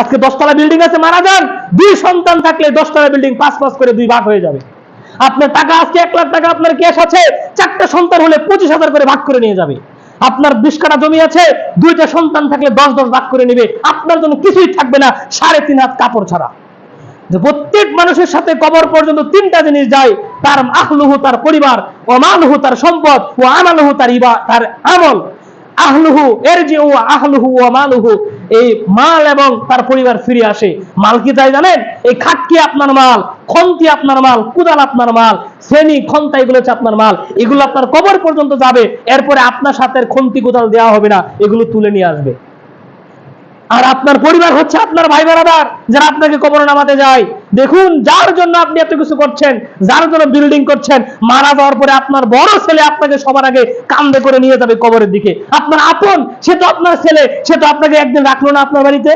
আজকে দশতলা বিল্ডিং আছে, মারা যান। দুই সন্তান থাকলে দশতলা বিল্ডিং পাঁচ পাঁচ করে দুই ভাগ হয়ে যাবে। আপনার টাকা, আজকে এক লাখ টাকা আপনার ক্যাশ আছে, চারটা সন্তান হলে পঁচিশ হাজার করে ভাগ করে নিয়ে যাবে। আপনার বিশ কাটা জমি আছে, দুইটা সন্তান থাকলে দশ দশ ভাগ করে নেবে। আপনার জন্য কিছুই থাকবে না, সাড়ে তিন হাত কাপড় ছাড়া। যে প্রত্যেক মানুষের সাথে কবর পর্যন্ত তিনটা জিনিস যায়, তার আহলুহু তার পরিবার ও মালহু তার সম্পদ ও আমালহু তার ইবা তার আমল। আহলুহু এর যে ও আহলুহু ও মালুহু। এই মাল এবং তার পরিবার ফিরে আসে। মাল কি তাই জানেন? এই খাটকি আপনার মাল, খন্তি আপনার মাল, কুদাল আপনার মাল শ্রেণি খন্তা, এগুলো হচ্ছে আপনার মাল। এগুলো আপনার কবর পর্যন্ত যাবে, এরপরে আপনার সাথে খন্তি, কুদাল দেওয়া হবে না, এগুলো তুলে নিয়ে আসবে। আর আপনার পরিবার হচ্ছে আপনার ভাই বেড়াদার যারা আপনাকে কবর নামাতে যায়। দেখুন, যার জন্য আপনি এত কিছু করছেন, যার জন্য বিল্ডিং করছেন, মারা যাওয়ার পরে আপনার বড় ছেলে আপনাকে সবার আগে কান্দে করে নিয়ে যাবে কবরের দিকে। আপনার আপন, সে তো আপনার ছেলে, সে তো আপনাকে একদিন রাখল না আপনার বাড়িতে?